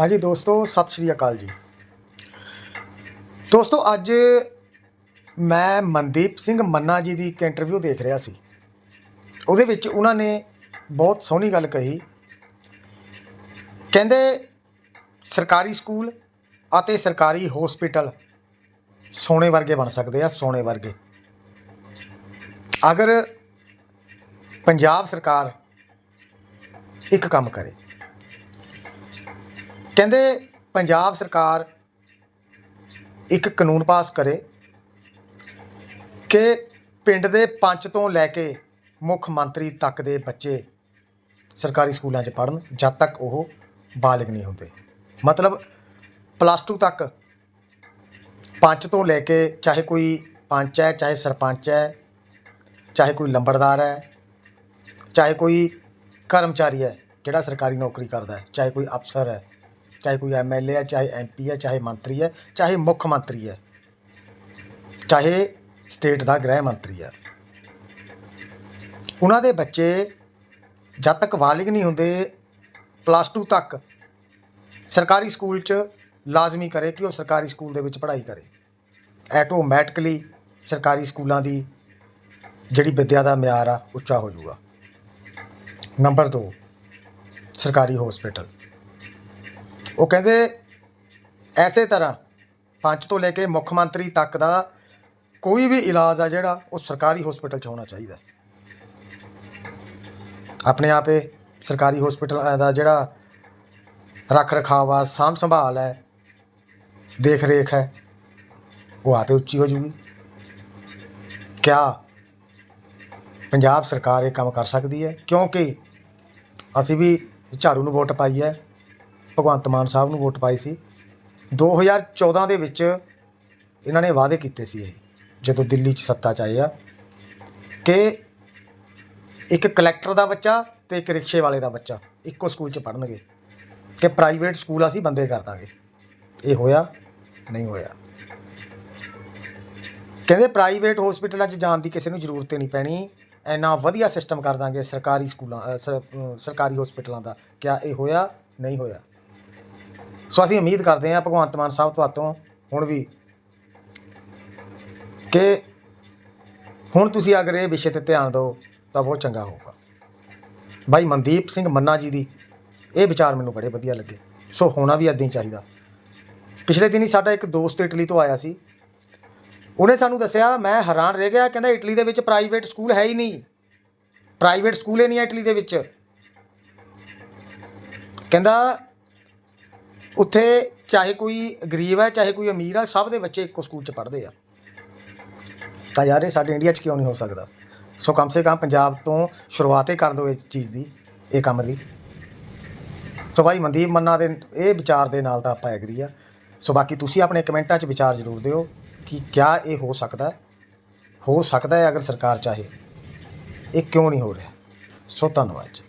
ਹਾਂਜੀ ਦੋਸਤੋ, ਸਤਿ ਸ਼੍ਰੀ ਅਕਾਲ ਜੀ। ਦੋਸਤੋ, ਅੱਜ ਮੈਂ ਮਨਦੀਪ ਸਿੰਘ ਮੰਨਾ ਜੀ ਦੀ ਇੱਕ ਇੰਟਰਵਿਊ ਦੇਖ ਰਿਹਾ ਸੀ। ਉਹਦੇ ਵਿੱਚ ਉਹਨਾਂ ਨੇ ਬਹੁਤ ਸੋਹਣੀ ਗੱਲ ਕਹੀ। ਕਹਿੰਦੇ, ਸਰਕਾਰੀ ਸਕੂਲ ਅਤੇ ਸਰਕਾਰੀ ਹਸਪੀਟਲ ਸੋਨੇ ਵਰਗੇ ਬਣ ਸਕਦੇ ਆ ਸੋਨੇ ਵਰਗੇ। ਅਗਰ ਪੰਜਾਬ ਸਰਕਾਰ ਇੱਕ ਕੰਮ ਕਰੇ ਕਹਿੰਦੇ ਪੰਜਾਬ ਸਰਕਾਰ ਇੱਕ ਕਾਨੂੰਨ ਪਾਸ ਕਰੇ ਕਿ ਪਿੰਡ ਦੇ ਪੰਚ ਤੋਂ ਲੈ ਕੇ ਮੁੱਖ ਮੰਤਰੀ ਤੱਕ ਦੇ ਬੱਚੇ ਸਰਕਾਰੀ ਸਕੂਲਾਂ 'ਚ ਪੜ੍ਹਨ, ਜਦ ਤੱਕ ਉਹ ਬਾਲਗ ਨਹੀਂ ਹੁੰਦੇ। ਮਤਲਬ ਪਲੱਸ 2 ਤੱਕ ਪੰਚ ਤੋਂ ਲੈ ਕੇ ਚਾਹੇ ਕੋਈ ਪੰਚ ਹੈ, ਚਾਹੇ ਸਰਪੰਚ ਹੈ, ਚਾਹੇ ਕੋਈ ਲੰਬੜਦਾਰ ਹੈ, ਚਾਹੇ ਕੋਈ ਕਰਮਚਾਰੀ ਹੈ, ਜਿਹੜਾ ਸਰਕਾਰੀ ਨੌਕਰੀ ਕਰਦਾ ਹੈ, ਚਾਹੇ ਕੋਈ ਅਫਸਰ ਹੈ ਚਾਹੇ ਕੋਈ ਐਮਐਲਏ ਹੈ, ਚਾਹੇ ਐਮਪੀ ਹੈ, ਚਾਹੇ ਮੰਤਰੀ ਹੈ, ਚਾਹੇ ਮੁੱਖ ਮੰਤਰੀ ਹੈ, ਚਾਹੇ ਸਟੇਟ ਦਾ ਗ੍ਰਹਿ ਮੰਤਰੀ ਹੈ। ਉਹਨਾਂ ਦੇ ਬੱਚੇ ਜਦ ਤੱਕ ਬਾਲਿਗ ਨਹੀਂ ਹੁੰਦੇ ਪਲੱਸ 2 ਤੱਕ ਸਰਕਾਰੀ ਸਕੂਲ 'ਚ ਲਾਜ਼ਮੀ ਕਰੇ ਕਿ ਉਹ ਸਰਕਾਰੀ ਸਕੂਲ ਦੇ ਵਿੱਚ ਪੜ੍ਹਾਈ ਕਰੇ। ਐਟੋਮੈਟਿਕਲੀ ਸਰਕਾਰੀ ਸਕੂਲਾਂ ਦੀ ਜਿਹੜੀ ਵਿੱਦਿਆ ਦਾ ਮਿਆਰ ਆ, ਉੱਚਾ ਹੋ ਜਾਊਗਾ। ਨੰਬਰ 2 ਸਰਕਾਰੀ ਹਸਪੀਟਲ ਉਹ ਕਹਿੰਦੇ ਐਸੇ ਤਰ੍ਹਾਂ ਪੰਚ ਤੋਂ ਲੈ ਕੇ ਮੁੱਖ ਮੰਤਰੀ ਤੱਕ ਦਾ ਕੋਈ ਵੀ ਇਲਾਜ ਆ ਜਿਹੜਾ ਉਹ ਸਰਕਾਰੀ ਹਸਪੀਟਲ 'ਚ ਹੋਣਾ ਚਾਹੀਦਾ। ਆਪਣੇ ਆਪੇ ਸਰਕਾਰੀ ਹਸਪੀਟਲ ਦਾ ਜਿਹੜਾ ਰੱਖ ਰਖਾਵ ਆ ਸਾਂਭ ਸੰਭਾਲ ਹੈ ਦੇਖ ਰੇਖ ਹੈ, ਉਹ ਆਪੇ ਉੱਚੀ ਹੋ ਜੂਗੀ ਕਿਆ ਪੰਜਾਬ ਸਰਕਾਰ ਇਹ ਕੰਮ ਕਰ ਸਕਦੀ ਹੈ? ਕਿਉਂਕਿ ਅਸੀਂ ਵੀ ਝਾੜੂ ਨੂੰ ਵੋਟ ਪਾਈ ਹੈ। ਭਗਵੰਤ ਮਾਨ ਸਾਹਿਬ ਨੂੰ ਵੋਟ ਪਾਈ ਸੀ। 2014 ਦੇ ਵਿੱਚ ਇਹਨਾਂ ਨੇ ਵਾਅਦੇ ਕੀਤੇ ਸੀ ਇਹ, ਜਦੋਂ ਦਿੱਲੀ 'ਚ ਸੱਤਾ 'ਚ ਆਏ ਆ ਕਿ ਇੱਕ ਕਲੈਕਟਰ ਦਾ ਬੱਚਾ ਤੇ ਇੱਕ ਰਿਕਸ਼ੇ ਵਾਲੇ ਦਾ ਬੱਚਾ ਇੱਕੋ ਸਕੂਲ 'ਚ ਪੜ੍ਹਨਗੇ ਕਿ ਪ੍ਰਾਈਵੇਟ ਸਕੂਲ ਅਸੀਂ ਬੰਦੇ ਕਰ ਦਾਂਗੇ। ਇਹ ਹੋਇਆ, ਨਹੀਂ ਹੋਇਆ? ਕਹਿੰਦੇ ਪ੍ਰਾਈਵੇਟ ਹਸਪੀਟਲਾਂ 'ਚ ਜਾਣ ਦੀ ਕਿਸੇ ਨੂੰ ਜ਼ਰੂਰਤ ਹੀ ਨਹੀਂ ਪੈਣੀ। ਇੰਨਾ ਵਧੀਆ ਸਿਸਟਮ ਕਰ ਦਾਂਗੇ ਸਰਕਾਰੀ ਸਕੂਲਾਂ ਸਰਕਾਰੀ ਹਸਪੀਟਲਾਂ ਦਾ। ਕਿਆ ਇਹ ਹੋਇਆ, ਨਹੀਂ ਹੋਇਆ? ਸੋ ਅਸੀਂ ਉਮੀਦ ਕਰਦੇ ਹਾਂ ਭਗਵੰਤ ਮਾਨ ਸਾਹਿਬ ਤੁਹਾਤੋਂ ਹੁਣ ਵੀ ਕਿ ਹੁਣ ਤੁਸੀਂ ਅਗਰ ਇਹ ਵਿਸ਼ੇ ਤੇ ਧਿਆਨ ਦਿਓ ਤਾਂ ਬਹੁਤ ਚੰਗਾ ਹੋਊਗਾ। ਭਾਈ ਮਨਦੀਪ ਸਿੰਘ ਮੰਨਾ ਜੀ ਦੀ ਇਹ ਵਿਚਾਰ ਮੈਨੂੰ ਬੜੇ ਵਧੀਆ ਲੱਗੇ। ਸੋ ਹੋਣਾ ਵੀ ਇਦਾਂ ਹੀ ਚਾਹੀਦਾ। ਪਿਛਲੇ ਦਿਨੀ ਸਾਡਾ ਇੱਕ ਦੋਸਤ ਇਟਲੀ ਤੋਂ ਆਇਆ ਸੀ। ਉਹਨੇ ਸਾਨੂੰ ਦੱਸਿਆ, ਮੈਂ ਹੈਰਾਨ ਰਹਿ ਗਿਆ। ਕਹਿੰਦਾ, ਇਟਲੀ ਦੇ ਵਿੱਚ ਪ੍ਰਾਈਵੇਟ ਸਕੂਲ ਹੈ ਹੀ ਨਹੀਂ। ਪ੍ਰਾਈਵੇਟ ਸਕੂਲ ਹੀ ਨਹੀਂ ਹੈ ਇਟਲੀ ਦੇ ਵਿੱਚ। ਕਹਿੰਦਾ ਉੱਥੇ ਚਾਹੇ ਕੋਈ ਗਰੀਬ ਹੈ, ਚਾਹੇ ਕੋਈ ਅਮੀਰ ਹੈ, ਸਭ ਦੇ ਬੱਚੇ ਇੱਕੋ ਸਕੂਲ 'ਚ ਪੜ੍ਹਦੇ ਆ। ਤਾਂ ਯਾਰ ਇਹ ਸਾਡੇ ਇੰਡੀਆ 'ਚ ਕਿਉਂ ਨਹੀਂ ਹੋ ਸਕਦਾ? ਸੋ ਕਮ ਸੇ ਕਮ ਪੰਜਾਬ ਤੋਂ ਸ਼ੁਰੂਆਤ ਹੀ ਕਰ ਦਿਓ ਇਸ ਚੀਜ਼ ਦੀ, ਇਹ ਕੰਮ ਦੀ ਸੋ ਭਾਈ ਮਨਦੀਪ ਮੰਨਾ ਦੇ, ਇਹ ਵਿਚਾਰ ਦੇ ਨਾਲ ਤਾਂ ਆਪਾਂ ਐਗਰੀ ਆ। ਸੋ ਬਾਕੀ ਤੁਸੀਂ ਆਪਣੇ ਕਮੈਂਟਾਂ 'ਚ ਵਿਚਾਰ ਜ਼ਰੂਰ ਦਿਓ ਕਿ ਕਿਆ ਇਹ ਹੋ ਸਕਦਾ ਹੋ ਸਕਦਾ ਹੈ ਅਗਰ ਸਰਕਾਰ ਚਾਹੇ, ਇਹ ਕਿਉਂ ਨਹੀਂ ਹੋ ਰਿਹਾ। ਸੋ ਧੰਨਵਾਦ ਜੀ।